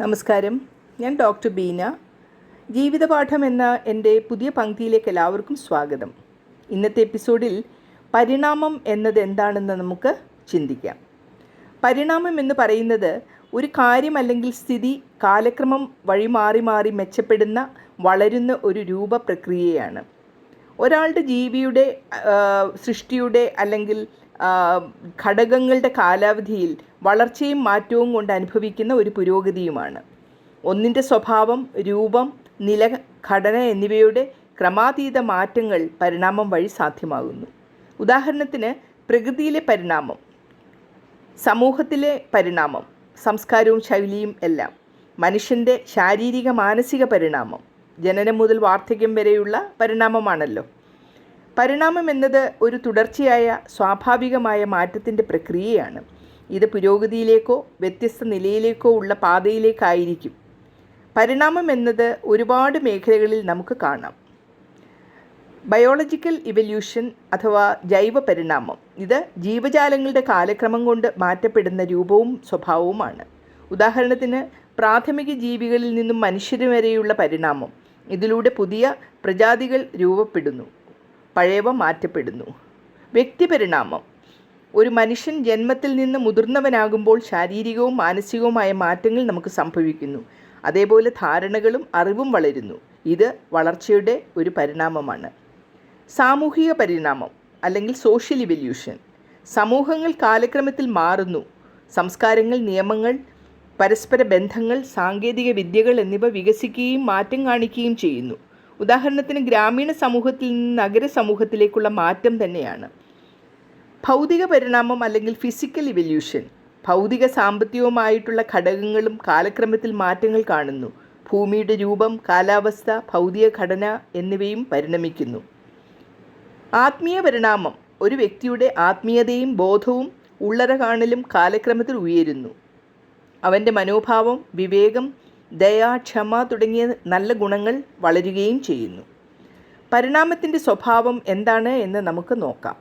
നമസ്കാരം. ഞാൻ ഡോക്ടർ ബീന. ജീവിതപാഠം എന്ന എന്റെ പുതിയ പങ്ക്തിയിലേക്ക് എല്ലാവർക്കും സ്വാഗതം. ഇന്നത്തെ എപ്പിസോഡിൽ പരിണാമം എന്നത് എന്താണെന്ന് നമുക്ക് ചിന്തിക്കാം. പരിണാമം എന്ന് പറയുന്നത് ഒരു കാര്യം അല്ലെങ്കിൽ സ്ഥിതി കാലക്രമം വഴി മാറി മാറി മെച്ചപ്പെടുന്ന വളരുന്ന ഒരു രൂപ പ്രക്രിയയാണ് ഒരാളുടെ ജീവിയുടെ സൃഷ്ടിയുടെ അല്ലെങ്കിൽ ഘടകങ്ങളുടെ കാലാവധിയിൽ വളർച്ചയും മാറ്റവും കൊണ്ട് അനുഭവിക്കുന്ന ഒരു പുരോഗതിയുമാണ്. ഒന്നിന്റെ സ്വഭാവം രൂപം നില ഘടന എന്നിവയുടെ ക്രമാതീത മാറ്റങ്ങൾ പരിണാമം വഴി സാധ്യമാകുന്നു. ഉദാഹരണത്തിന് പ്രകൃതിയിലെ പരിണാമം സമൂഹത്തിലെ പരിണാമം സംസ്കാരവും ശൈലിയും എല്ലാം മനുഷ്യന്റെ ശാരീരിക മാനസിക പരിണാമം ജനനം മുതൽ വാർദ്ധക്യം വരെയുള്ള പരിണാമമാണല്ലോ. പരിണാമം എന്നത് ഒരു തുടർച്ചയായ സ്വാഭാവികമായ മാറ്റത്തിന്റെ പ്രക്രിയയാണ്. ഇത് പുരോഗതിയിലേക്കോ വ്യത്യസ്ത നിലയിലേക്കോ ഉള്ള പാതയിലേക്കായിരിക്കും. പരിണാമം എന്നത് ഒരുപാട് മേഖലകളിൽ നമുക്ക് കാണാം. ബയോളജിക്കൽ ഇവല്യൂഷൻ അഥവാ ജൈവ പരിണാമം ഇത് ജീവജാലങ്ങളുടെ കാലക്രമം കൊണ്ട് മാറ്റപ്പെടുന്ന രൂപവും സ്വഭാവവുമാണ്. ഉദാഹരണത്തിന് പ്രാഥമിക ജീവികളിൽ നിന്നും മനുഷ്യർ വരെയുള്ള പരിണാമം ഇതിലൂടെ പുതിയ പ്രജാതികൾ രൂപപ്പെടുന്നു. പഴയവ മാറ്റപ്പെടുന്നു. വ്യക്തിപരിണാമം. ഒരു മനുഷ്യൻ ജന്മത്തിൽ നിന്ന് മുതിർന്നവനാകുമ്പോൾ ശാരീരികവും മാനസികവുമായ മാറ്റങ്ങൾ നമുക്ക് സംഭവിക്കുന്നു. അതേപോലെ ധാരണകളും അറിവും വളരുന്നു. ഇത് വളർച്ചയുടെ ഒരു പരിണാമമാണ്. സാമൂഹിക പരിണാമം അല്ലെങ്കിൽ സോഷ്യൽ ഇവല്യൂഷൻ. സമൂഹങ്ങൾ കാലക്രമത്തിൽ മാറുന്നു. സംസ്കാരങ്ങൾ നിയമങ്ങൾ പരസ്പര ബന്ധങ്ങൾ സാങ്കേതിക വിദ്യകൾ എന്നിവ വികസിക്കുകയും മാറ്റം കാണിക്കുകയും ചെയ്യുന്നു. ഉദാഹരണത്തിന് ഗ്രാമീണ സമൂഹത്തിൽ നിന്ന് നഗര സമൂഹത്തിലേക്കുള്ള മാറ്റം തന്നെയാണ്. ഭൗതിക പരിണാമം അല്ലെങ്കിൽ ഫിസിക്കൽ ഇവല്യൂഷൻ ഭൗതിക സാമ്പത്തികവുമായിട്ടുള്ള ഘടകങ്ങളും കാലക്രമത്തിൽ മാറ്റങ്ങൾ കാണുന്നു. ഭൂമിയുടെ രൂപം കാലാവസ്ഥ ഭൗതിക ഘടന എന്നിവയും പരിണമിക്കുന്നു. ആത്മീയ പരിണാമം ഒരു വ്യക്തിയുടെ ആത്മീയതയും ബോധവും ഉള്ളറ കാണലും കാലക്രമത്തിൽ ഉയരുന്നു. അവന്റെ മനോഭാവം വിവേകം ദയ ക്ഷമ തുടങ്ങിയ നല്ല ഗുണങ്ങൾ വളരുകയും ചെയ്യുന്നു. പരിണാമത്തിന്റെ സ്വഭാവം എന്താണ് എന്ന് നമുക്ക് നോക്കാം.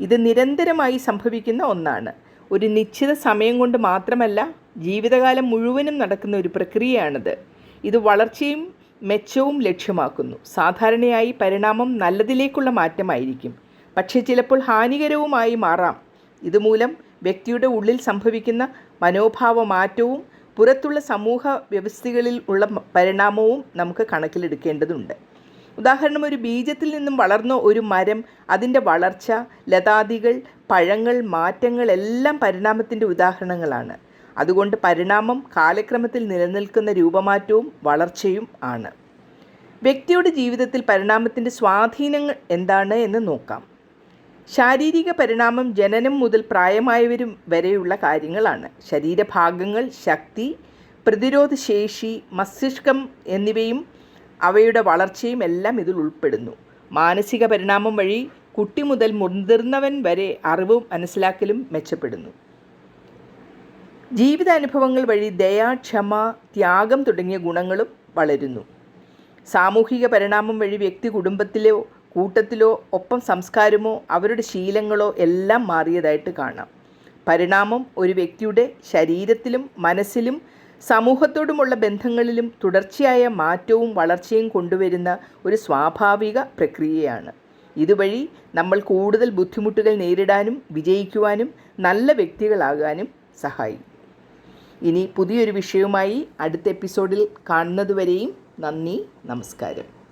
ഇത് നിരന്തരമായി സംഭവിക്കുന്ന ഒന്നാണ്. ഒരു നിശ്ചിത സമയം കൊണ്ട് മാത്രമല്ല ജീവിതകാലം മുഴുവനും നടക്കുന്ന ഒരു പ്രക്രിയയാണിത്. ഇത് വളർച്ചയും മെച്ചവും ലക്ഷ്യമാക്കുന്നു. സാധാരണയായി പരിണാമം നല്ലതിലേക്കുള്ള മാറ്റമായിരിക്കും. പക്ഷേ ചിലപ്പോൾ ഹാനികരവുമായി മാറാം. ഇതുമൂലം വ്യക്തിയുടെ ഉള്ളിൽ സംഭവിക്കുന്ന മനോഭാവ മാറ്റവും പുറത്തുള്ള സമൂഹ വ്യവസ്ഥകളിൽ ഉള്ള പരിണാമവും നമുക്ക് കണക്കിലെടുക്കേണ്ടതുണ്ട്. ഉദാഹരണം ഒരു ബീജത്തിൽ നിന്നും വളർന്ന ഒരു മരം അതിന്റെ വളർച്ച ലതാദികൾ പഴങ്ങൾ മാറ്റങ്ങൾ എല്ലാം പരിണാമത്തിന്റെ ഉദാഹരണങ്ങളാണ്. അതുകൊണ്ട് പരിണാമം കാലക്രമത്തിൽ നിലനിൽക്കുന്ന രൂപമാറ്റവും വളർച്ചയും ആണ്. വ്യക്തിയുടെ ജീവിതത്തിൽ പരിണാമത്തിന്റെ സ്വാധീനങ്ങൾ എന്താണ് എന്ന് നോക്കാം. ശാരീരിക പരിണാമം ജനനം മുതൽ പ്രായമായവരും വരെയുള്ള കാര്യങ്ങളാണ്. ശരീരഭാഗങ്ങൾ ശക്തി പ്രതിരോധശേഷി മസ്തിഷ്കം എന്നിവയും അവയുടെ വളർച്ചയും എല്ലാം ഇതിൽ ഉൾപ്പെടുന്നു. മാനസിക പരിണാമം വഴി കുട്ടി മുതൽ മുതിർന്നവൻ വരെ അറിവും മനസ്സിലാക്കലും മെച്ചപ്പെടുന്നു. ജീവിതാനുഭവങ്ങൾ വഴി ദയ ക്ഷമ ത്യാഗം തുടങ്ങിയ ഗുണങ്ങളും വളരുന്നു. സാമൂഹിക പരിണാമം വഴി വ്യക്തി കുടുംബത്തിലോ കൂട്ടത്തിലോ ഒപ്പം സംസ്കാരമോ അവരുടെ ശീലങ്ങളോ എല്ലാം മാറിയതായിട്ട് കാണാം. പരിണാമം ഒരു വ്യക്തിയുടെ ശരീരത്തിലും മനസ്സിലും സമൂഹത്തോടുമുള്ള ബന്ധങ്ങളിലും തുടർച്ചയായ മാറ്റവും വളർച്ചയും കൊണ്ടുവരുന്ന ഒരു സ്വാഭാവിക പ്രക്രിയയാണ്. ഇതുവഴി നമ്മൾ കൂടുതൽ ബുദ്ധിമുട്ടുകൾ നേരിടാനും വിജയിക്കുവാനും നല്ല വ്യക്തികളാകാനും സഹായിക്കും. ഇനി പുതിയൊരു വിഷയവുമായി അടുത്ത എപ്പിസോഡിൽ കാണുന്നതുവരെയും നന്ദി നമസ്കാരം.